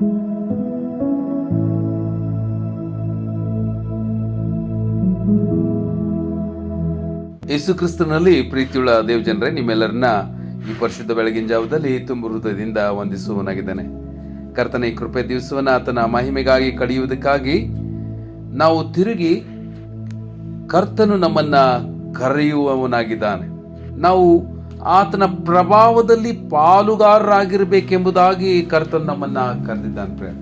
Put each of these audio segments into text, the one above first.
ಯೇಸು ಕ್ರಿಸ್ತನಲ್ಲಿ ಪ್ರೀತಿಯುಳ್ಳ ದೇವ್ ಜನರೇ, ನಿಮ್ಮೆಲ್ಲರನ್ನ ಈ ಪರಿಶುದ್ಧ ಬೆಳಗಿನ ಜಾವದಲ್ಲಿ ತುಂಬ ಹೃದಯದಿಂದ ವಂದಿಸುವನಾಗಿದ್ದಾನೆ ಕರ್ತನ, ಈ ಕೃಪೆ ದಿವಸವನ್ನ ಆತನ ಮಹಿಮೆಗಾಗಿ ಕಳೆಯುವುದಕ್ಕಾಗಿ ನಾವು ತಿರುಗಿ ಕರ್ತನು ನಮ್ಮನ್ನ ಕರೆಯುವವನಾಗಿದ್ದಾನೆ. ನಾವು ಆತನ ಪ್ರಭಾವದಲ್ಲಿ ಪಾಲುಗಾರರಾಗಿರಬೇಕೆಂಬುದಾಗಿ ಕರ್ತನು ನಮ್ಮನ್ನ ಕರೆದಿದ್ದಾನೆ ಪ್ರೇಮ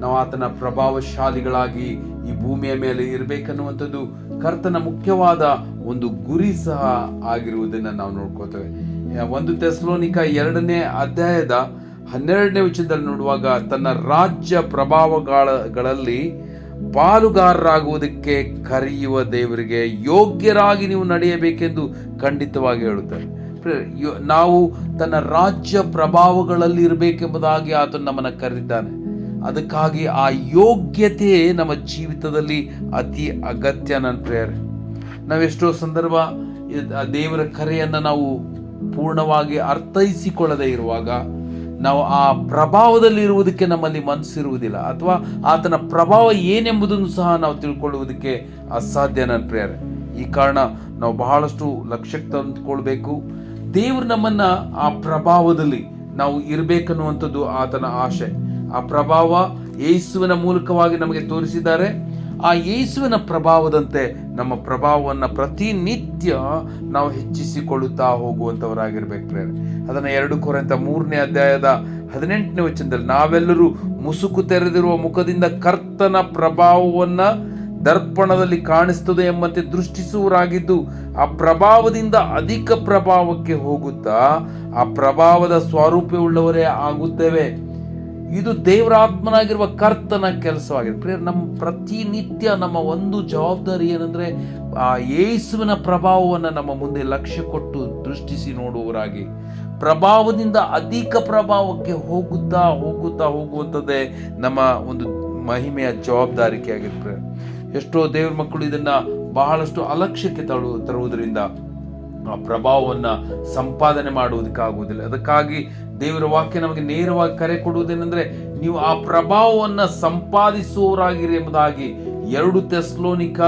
ನಾವು ಆತನ ಪ್ರಭಾವಶಾಲಿಗಳಾಗಿ ಈ ಭೂಮಿಯ ಮೇಲೆ ಇರಬೇಕನ್ನುವಂಥದ್ದು ಕರ್ತನ ಮುಖ್ಯವಾದ ಒಂದು ಗುರಿ ಸಹ ಆಗಿರುವುದನ್ನು ನಾವು ನೋಡ್ಕೋತೇವೆ. ಒಂದು ತೆಸ್ಲೋನಿಕ ಎರಡನೇ ಅಧ್ಯಾಯದ ಹನ್ನೆರಡನೇ ವಿಷಯದಲ್ಲಿ ನೋಡುವಾಗ ತನ್ನ ರಾಜ್ಯ ಪ್ರಭಾವಗಳಲ್ಲಿ ಪಾಲುಗಾರರಾಗುವುದಕ್ಕೆ ಕರೆಯುವ ದೇವರಿಗೆ ಯೋಗ್ಯರಾಗಿ ನೀವು ನಡೆಯಬೇಕೆಂದು ಖಂಡಿತವಾಗಿ ಹೇಳುತ್ತಾರೆ. ನಾವು ತನ್ನ ರಾಜ್ಯ ಪ್ರಭಾವಗಳಲ್ಲಿ ಇರಬೇಕೆಂಬುದಾಗಿ ಆತ ನಮ್ಮನ್ನು ಕರೆದಿದ್ದಾನೆ. ಅದಕ್ಕಾಗಿ ಆ ಯೋಗ್ಯತೆ ನಮ್ಮ ಜೀವಿತದಲ್ಲಿ ಅತಿ ಅಗತ್ಯ ನನ್ನ ಪ್ರೇಯರ್. ನಾವೆಷ್ಟೋ ಸಂದರ್ಭ ದೇವರ ಕರೆಯನ್ನು ನಾವು ಪೂರ್ಣವಾಗಿ ಅರ್ಥೈಸಿಕೊಳ್ಳದೆ ಇರುವಾಗ ನಾವು ಆ ಪ್ರಭಾವದಲ್ಲಿ ಇರುವುದಕ್ಕೆ ನಮ್ಮಲ್ಲಿ ಮನಸ್ಸಿರುವುದಿಲ್ಲ ಅಥವಾ ಆತನ ಪ್ರಭಾವ ಏನೆಂಬುದನ್ನು ಸಹ ನಾವು ತಿಳ್ಕೊಳ್ಳುವುದಕ್ಕೆ ಅಸಾಧ್ಯ ನನ್ನ ಪ್ರೇಯರ್. ಈ ಕಾರಣ ನಾವು ಬಹಳಷ್ಟು ಲಕ್ಷ್ಯಕ್ಕೆ ತಂದುಕೊಳ್ಬೇಕು. ದೇವರು ನಮ್ಮನ್ನ ಆ ಪ್ರಭಾವದಲ್ಲಿ ನಾವು ಇರಬೇಕನ್ನುವಂಥದ್ದು ಆತನ ಆಶೆ. ಆ ಪ್ರಭಾವ ಯೇಸುವಿನ ಮೂಲಕವಾಗಿ ನಮಗೆ ತೋರಿಸಿದ್ದಾರೆ. ಆ ಯೇಸುವಿನ ಪ್ರಭಾವದಂತೆ ನಮ್ಮ ಪ್ರಭಾವವನ್ನು ಪ್ರತಿನಿತ್ಯ ನಾವು ಹೆಚ್ಚಿಸಿಕೊಳ್ಳುತ್ತಾ ಹೋಗುವಂಥವರಾಗಿರ್ಬೇಕು ಅದನ್ನು ಎರಡು ಕೊರೆಂತ ಮೂರನೇ ಅಧ್ಯಾಯದ ಹದಿನೆಂಟನೇ ವಚನದಲ್ಲಿ ನಾವೆಲ್ಲರೂ ಮುಸುಕು ತೆರೆದಿರುವ ಮುಖದಿಂದ ಕರ್ತನ ಪ್ರಭಾವವನ್ನ ದರ್ಪಣದಲ್ಲಿ ಕಾಣಿಸ್ತದೆ ಎಂಬಂತೆ ದೃಷ್ಟಿಸುವರಾಗಿದ್ದು ಆ ಪ್ರಭಾವದಿಂದ ಅಧಿಕ ಪ್ರಭಾವಕ್ಕೆ ಹೋಗುತ್ತಾ ಆ ಪ್ರಭಾವದ ಸ್ವರೂಪವುಳ್ಳವರೇ ಆಗುತ್ತೇವೆ. ಇದು ದೇವರಾತ್ಮನಾಗಿರುವ ಕರ್ತನ ಕೆಲಸವಾಗಿದೆ. ಪ್ರಿಯರ್, ನಮ್ಮ ಪ್ರತಿನಿತ್ಯ ನಮ್ಮ ಒಂದು ಜವಾಬ್ದಾರಿ ಏನಂದ್ರೆ ಆ ಯೇಸುವಿನ ಪ್ರಭಾವವನ್ನು ನಮ್ಮ ಮುಂದೆ ಲಕ್ಷ್ಯ ಕೊಟ್ಟು ದೃಷ್ಟಿಸಿ ನೋಡುವವರಾಗಿ. ಪ್ರಭಾವದಿಂದ ಅಧಿಕ ಪ್ರಭಾವಕ್ಕೆ ಹೋಗುತ್ತಾ ಹೋಗುತ್ತಾ ಹೋಗುವಂಥದ್ದೇ ನಮ್ಮ ಒಂದು ಮಹಿಮೆಯ ಜವಾಬ್ದಾರಿಕೆ ಪ್ರಿಯರ್ ಎಷ್ಟೋ ದೇವ್ರ ಮಕ್ಕಳು ಇದನ್ನ ಬಹಳಷ್ಟು ಅಲಕ್ಷ್ಯಕ್ಕೆ ತಳು, ತರುವುದರಿಂದ ಆ ಪ್ರಭಾವವನ್ನ ಸಂಪಾದನೆ ಮಾಡುವುದಕ್ಕಾಗುವುದಿಲ್ಲ. ಅದಕ್ಕಾಗಿ ದೇವರ ವಾಕ್ಯ ನಮಗೆ ನೇರವಾಗಿ ಕರೆ ಕೊಡುವುದೇನೆಂದ್ರೆ, ನೀವು ಆ ಪ್ರಭಾವವನ್ನ ಸಂಪಾದಿಸುವವರಾಗಿರಿ ಎಂಬುದಾಗಿ ಎರಡು ತೆಸ್ಲೋನಿಕ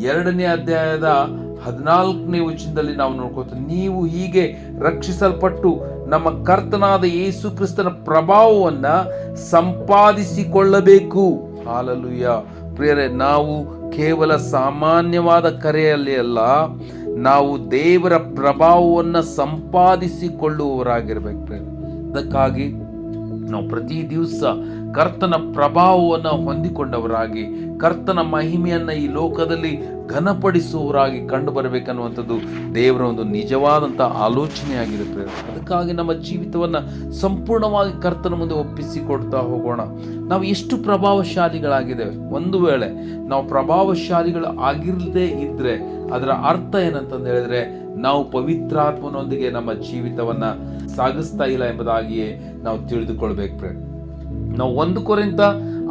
ಎರಡನೇ ಅಧ್ಯಾಯದ ಹದಿನಾಲ್ಕನೇ ವಚನದಲ್ಲಿ ನಾವು ನೋಡ್ಕೋತೀವಿ ನೀವು ಹೀಗೆ ರಕ್ಷಿಸಲ್ಪಟ್ಟು ನಮ್ಮ ಕರ್ತನಾದ ಯೇಸು ಕ್ರಿಸ್ತನ ಪ್ರಭಾವವನ್ನ ಸಂಪಾದಿಸಿಕೊಳ್ಳಬೇಕು. ಹಾಲಲುಯ್ಯ ಪ್ರಿಯರೇ, ನಾವು ಕೇವಲ ಸಾಮಾನ್ಯವಾದ ಕರೆಯಲ್ಲಿ ಅಲ್ಲ, ನಾವು ದೇವರ ಪ್ರಭಾವವನ್ನು ಸಂಪಾದಿಸಿಕೊಳ್ಳುವವರಾಗಿರ್ಬೇಕು ಅದಕ್ಕಾಗಿ ನಾವು ಪ್ರತಿ ದಿವಸ ಕರ್ತನ ಪ್ರಭಾವವನ್ನು ಹೊಂದಿಕೊಂಡವರಾಗಿ, ಕರ್ತನ ಮಹಿಮೆಯನ್ನು ಈ ಲೋಕದಲ್ಲಿ ಘನಪಡಿಸುವವರಾಗಿ ಕಂಡು ಬರಬೇಕನ್ನುವಂಥದ್ದು ದೇವರ ಒಂದು ನಿಜವಾದಂಥ ಆಲೋಚನೆಯಾಗಿರುತ್ತೆ. ಅದಕ್ಕಾಗಿ ನಮ್ಮ ಜೀವಿತವನ್ನು ಸಂಪೂರ್ಣವಾಗಿ ಕರ್ತನ ಮುಂದೆ ಒಪ್ಪಿಸಿಕೊಡ್ತಾ ಹೋಗೋಣ. ನಾವು ಎಷ್ಟು ಪ್ರಭಾವಶಾಲಿಗಳಾಗಿದ್ದೇವೆ? ಒಂದು ವೇಳೆ ನಾವು ಪ್ರಭಾವಶಾಲಿಗಳು ಆಗಿರದೇ ಇದ್ದರೆ ಅದರ ಅರ್ಥ ಏನಂತಂದು ಹೇಳಿದ್ರೆ ನಾವು ಪವಿತ್ರಾತ್ಮನೊಂದಿಗೆ ನಮ್ಮ ಜೀವಿತವನ್ನ ಸಾಗಿಸ್ತಾ ಇಲ್ಲ ಎಂಬುದಾಗಿಯೇ ನಾವು ತಿಳಿದುಕೊಳ್ಬೇಕು ಫ್ರೆಂಡ್. ನಾವು ಒಂದು ಕೊರೆಂತ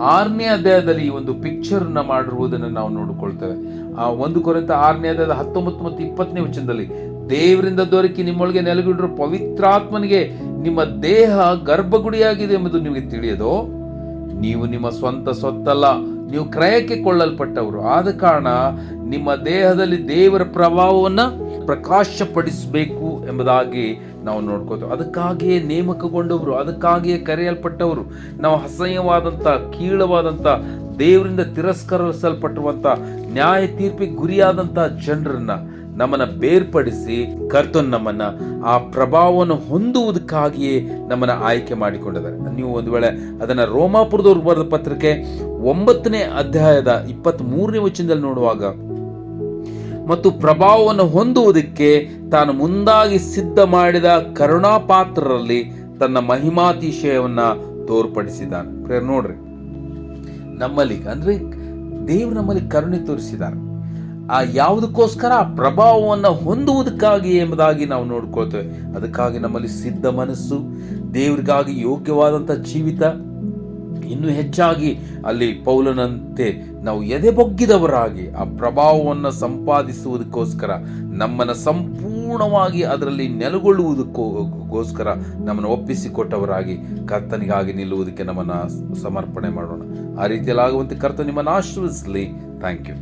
ಆರನೇ ಅಧ್ಯಾಯದಲ್ಲಿ ಈ ಒಂದು ಪಿಕ್ಚರ್ನ ಮಾಡಿರುವುದನ್ನು ನಾವು ನೋಡಿಕೊಳ್ತೇವೆ. ಆ ಒಂದು ಕೊರೆತ ಆರನೇ ಅದಾದ ಹತ್ತೊಂಬತ್ತು ಮತ್ತು ಇಪ್ಪತ್ತನೇ ವಚನದಲ್ಲಿ, ದೇವರಿಂದ ದೊರಕಿ ನಿಮ್ಮೊಳಗೆ ನೆಲೆಗೊಂಡಿರುವ ಪವಿತ್ರಾತ್ಮನಿಗೆ ನಿಮ್ಮ ದೇಹ ಗರ್ಭಗುಡಿಯಾಗಿದೆ ಎಂಬುದು ನಿಮಗೆ ತಿಳಿಯದೋ? ನೀವು ನಿಮ್ಮ ಸ್ವಂತ ಸೊತ್ತಲ್ಲ ನೀವು ಕ್ರಯಕ್ಕೆ ಕೊಳ್ಳಲ್ಪಟ್ಟವರು. ಆದ ಕಾರಣ ನಿಮ್ಮ ದೇಹದಲ್ಲಿ ದೇವರ ಪ್ರಭಾವವನ್ನು ಪ್ರಕಾಶಪಡಿಸಬೇಕು ಎಂಬುದಾಗಿ ನಾವು ನೋಡ್ಕೋತೇವೆ. ಅದಕ್ಕಾಗಿಯೇ ನೇಮಕಗೊಂಡವರು, ಅದಕ್ಕಾಗಿಯೇ ಕರೆಯಲ್ಪಟ್ಟವರು, ನಾವು ಅಸಹ್ಯವಾದಂಥ, ಕೀಳವಾದಂಥ ದೇವರಿಂದ ತಿರಸ್ಕರಿಸಲ್ಪಟ್ಟಿರುವಂತ ನ್ಯಾಯ ತೀರ್ಪಿಗೆ ಗುರಿಯಾದಂಥ ಜನರನ್ನ ನಮ್ಮನ್ನ ಬೇರ್ಪಡಿಸಿ ಕರ್ತನ್ ನಮ್ಮನ್ನ ಆ ಪ್ರಭಾವವನ್ನು ಹೊಂದುವುದಕ್ಕಾಗಿಯೇ ನಮ್ಮನ್ನ ಆಯ್ಕೆ ಮಾಡಿಕೊಂಡಿದ್ದಾರೆ ನೀವು ಒಂದು ವೇಳೆ ಅದನ್ನ ರೋಮಾಪುರದವ್ರು ಬರೆದ ಪತ್ರಿಕೆ ಒಂಬತ್ತನೇ ಅಧ್ಯಾಯದ ಇಪ್ಪತ್ತ್ ಮೂರನೇ ವಚನದಲ್ಲಿ ನೋಡುವಾಗ, ಮತ್ತು ಪ್ರಭಾವವನ್ನು ಹೊಂದುವುದಕ್ಕೆ ತಾನು ಮುಂದಾಗಿ ಸಿದ್ಧ ಮಾಡಿದ ಕರುಣಾಪಾತ್ರರಲ್ಲಿ ತನ್ನ ಮಹಿಮಾತಿಶಯವನ್ನ ತೋರ್ಪಡಿಸಿದ್ದಾನೆ. ನೋಡ್ರಿ. ನಮ್ಮಲ್ಲಿ ಅಂದರೆ ದೇವರು ನಮ್ಮಲ್ಲಿ ಕರುಣೆ ತೋರಿಸಿದ್ದಾರೆ. ಆ ಯಾವುದಕ್ಕೋಸ್ಕರ ಪ್ರಭಾವವನ್ನು ಹೊಂದುವುದಕ್ಕಾಗಿ ಎಂಬುದಾಗಿ ನಾವು ನೋಡ್ಕೊಳ್ತೇವೆ. ಅದಕ್ಕಾಗಿ ನಮ್ಮಲ್ಲಿ ಸಿದ್ಧ ಮನಸ್ಸು, ದೇವರಿಗಾಗಿ ಯೋಗ್ಯವಾದಂಥ ಜೀವಿತ, ಇನ್ನೂ ಹೆಚ್ಚಾಗಿ ಅಲ್ಲಿ ಪೌಲನಂತೆ ನಾವು ಎದೆ ಬೊಗ್ಗಿದವರಾಗಿ ಆ ಪ್ರಭಾವವನ್ನು ಸಂಪಾದಿಸುವುದಕ್ಕೋಸ್ಕರ ನಮ್ಮನ್ನು ಸಂಪೂರ್ಣ ಪೂರ್ಣವಾಗಿ ಅದರಲ್ಲಿ ನೆಲೆಗೊಳ್ಳುವುದಕ್ಕೋಸ್ಕರ ನಮ್ಮನ್ನು ಒಪ್ಪಿಸಿಕೊಟ್ಟವರಾಗಿ ಕರ್ತನಿಗಾಗಿ ನಿಲ್ಲುವುದಕ್ಕೆ ನಮ್ಮನ್ನು ಸಮರ್ಪಣೆ ಮಾಡೋಣ. ಆ ರೀತಿಯಲ್ಲಿ ಆಗುವಂತೆ ಕರ್ತ ನಿಮ್ಮನ್ನು ಆಶೀರ್ವಿಸಲಿ ಥ್ಯಾಂಕ್ ಯು